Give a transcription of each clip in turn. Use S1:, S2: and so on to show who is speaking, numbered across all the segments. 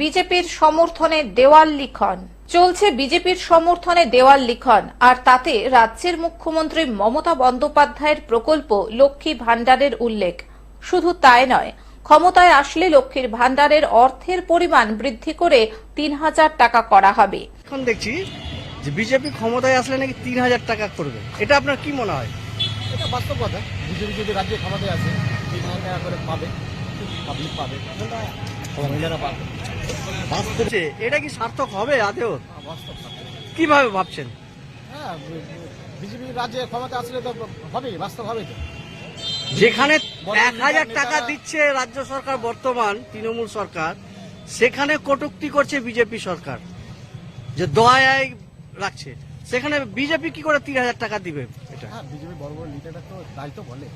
S1: বিজেপির সমর্থনে দেওয়াল লিখন। চলছে বিজেপির সমর্থনে দেওয়াল লিখন আর তাতে রাজ্যের মুখ্যমন্ত্রী মমতা বন্দ্যোপাধ্যায়ের প্রকল্প লক্ষ্মী ভাণ্ডারের উল্লেখ। শুধু তাই নয় ক্ষমতায় আসলে লক্ষ্মীর ভাণ্ডারের অর্থের পরিমাণ বৃদ্ধি করে তিন হাজার টাকা করা হবে।
S2: এখন দেখছি যে বিজেপি ক্ষমতায় আসলে নাকি তিন হাজার টাকা করবে। এটা আপনার কি মনে হয়?
S3: এটা বাস্তব কথা। বিজেপি যদি রাজ্যে ক্ষমতায় আছে তিন হাজার টাকা করে পাবে পাবলিক পাবে মহিলারা পাবে।
S2: বাস্তবে এটা কি সার্থক হবে আদেও কীভাবে ভাবছেন?
S3: হ্যাঁ বিজেপি রাজ্যে ক্ষমতা আসলে তো হবেই বাস্তব হবে তো।
S2: যেখানে এক হাজার টাকা দিচ্ছে রাজ্য সরকার বর্তমান তৃণমূল সরকার সেখানে কটুক্তি করছে বিজেপি সরকার যে দয়ায় রাখছে। সেখানে বিজেপি কি করে তিন হাজার টাকা দিবে এটা?
S3: হ্যাঁ বিজেপি বড় বড় লিডাররা তো তাই বলে।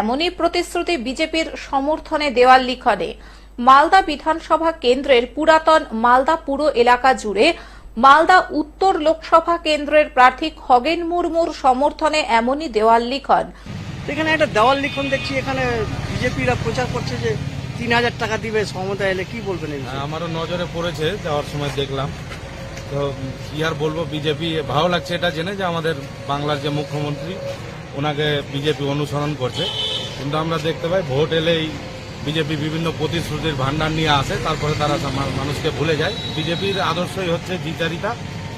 S1: এমনই প্রতিশ্রুতি বিজেপির সমর্থনে দেওয়াল লিখনে। মালদা বিধানসভা কেন্দ্রের পুরাতন মালদা পুরো এলাকা জুড়ে মালদা উত্তর লোকসভা কেন্দ্রের প্রার্থী খগেন মুর্মুর সমর্থনে এমনই দেওয়াল লিখন।
S2: এখানে একটা দেওয়াল লিখন দেখছি এখানে বিজেপিরা প্রচার করছে যে তিন হাজার টাকা দিবে ক্ষমতা এলে কি বলবেন
S4: হ্যাঁ, আমারও নজরে পড়েছে যাওয়ার সময় দেখলাম। তো কি আর বলব বিজেপি ভালো লাগছে এটা জেনে যে আমাদের বাংলার যে মুখ্যমন্ত্রী ওনাকে বিজেপি অনুসরণ করছে। কিন্তু আমরা দেখতে পাই ভোট এলেই বিজেপি বিভিন্ন প্রতিশ্রুতির ভান্ডার নিয়ে আসে তারপরে তারা মানুষকে ভুলে যায়। বিজেপির আদর্শই হচ্ছে দ্বিচারিতা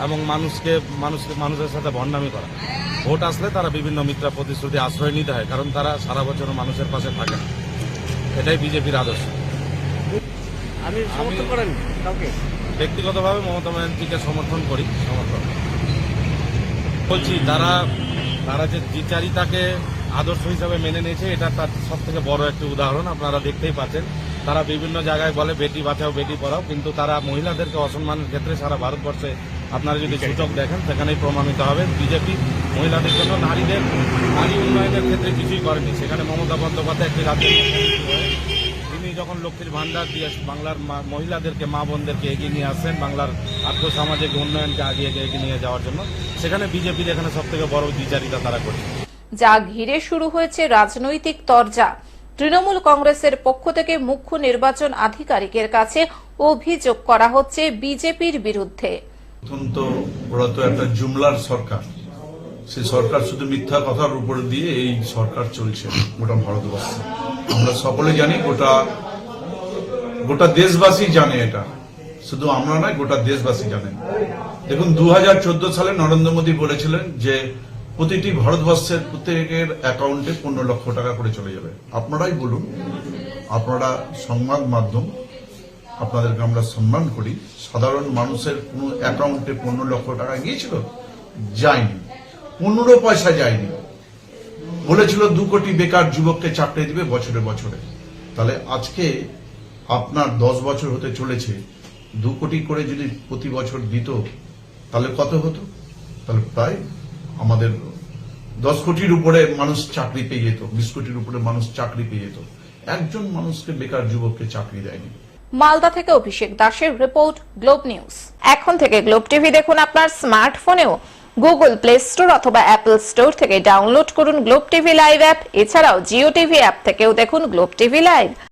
S4: এবং মানুষকে মানুষকে মানুষের সাথে ভণ্ডামি করা। ভোট আসলে তারা বিভিন্ন মিত্রা প্রতিশ্রুতি আশ্রয় নিতে হয় কারণ তারা সারা বছর মানুষের পাশে থাকে না। এটাই বিজেপির আদর্শ।
S2: আমি সমর্থন করেন কাউকে?
S4: ব্যক্তিগতভাবে মমতা ব্যানার্জিকে সমর্থন করি সমর্থন বলছি তারা তারা যে দ্বিচারিতাকে আদর্শ হিসাবে মেনে নিয়েছে। এটা তার সব থেকে বড় একটি উদাহরণ আপনারা দেখতেই পাচ্ছেন। তারা বিভিন্ন জায়গায় বলে বেটি বাঁচাও বেটি পড়াও। কিন্তু তারা মহিলাদেরকে অসম্মানের ক্ষেত্রে সারা ভারতবর্ষে আপনারা যদি সূচক দেখেন সেখানেই প্রমাণিত হবে বিজেপি মহিলাদের জন্য নারীদের নারী উন্নয়নের ক্ষেত্রে কিছুই করেনি। সেখানে মমতা বন্দ্যোপাধ্যায় একটি রাজ্যের তিনি যখন লক্ষ্মীর ভান্ডার দিয়ে বাংলার মহিলাদেরকে মা বোনদেরকে এগিয়ে নিয়ে আসেন বাংলার আর্থসামাজিক উন্নয়নকে আগিয়ে এগিয়ে নিয়ে যাওয়ার জন্য সেখানে বিজেপির এখানে সব থেকে বড় দ্বিচারিতা তারা করছে।
S1: যা ঘিরে শুরু হয়েছে রাজনৈতিক তরজা। তৃণমূল কংগ্রেসের পক্ষ থেকে মুখ্য নির্বাচন আধিকারিকের কাছে অভিযোগ করা হচ্ছে বিজেপির বিরুদ্ধে।
S5: অত্যন্ত ওরা তো একটা জুমলার সরকার। সেই সরকার শুধু মিথ্যা কথার উপর দিয়ে এই সরকার চলছে গোটা ভারতবর্ষে। আমরা সকলে জানি গোটা গোটা দেশবাসী জানে এটা। শুধু আমরা নয়, গোটা দেশবাসী জানে। দেখুন দু হাজার চোদ্দ সালে নরেন্দ্র মোদী বলেছিলেন যে প্রতিটি ভারতবর্ষের প্রত্যেকের অ্যাকাউন্টে পনেরো লক্ষ টাকা করে চলে যাবে। আপনারাই বলুন, আপনারা সংবাদ মাধ্যম, আপনাদেরকে আমরা সম্মান করি। সাধারণ মানুষের কোনো অ্যাকাউন্টে পনেরো লক্ষ টাকা গিয়েছিল? যায়নি। পনেরো পয়সা যায়নি। বলেছিল দু কোটি বেকার যুবককে চাকরি দিবে বছরে বছরে। তাহলে আজকে আপনার দশ বছর হতে চলেছে, দু কোটি করে যদি প্রতি বছর দিত, তাহলে কত হতো? তাহলে প্রায় আমাদের দশ কোটির উপরে মানুষ চাকরি পেয়ে যেত, বিশ কোটির উপরে মানুষ চাকরি পেয়ে যেত। একজন মানুষকে বেকার যুবককে চাকরি দেয়নি।
S1: মালদা থেকে অভিষেক দাসের রিপোর্ট, গ্লোব নিউজ। এখন থেকে গ্লোব টিভি দেখুন আপনার স্মার্টফোনেও। গুগল প্লে স্টোর অথবা অ্যাপল স্টোর থেকে ডাউনলোড করুন গ্লোব টিভি লাইভ অ্যাপ। এছাড়াও জিও টিভি অ্যাপ থেকেও দেখুন গ্লোব টিভি লাইভ।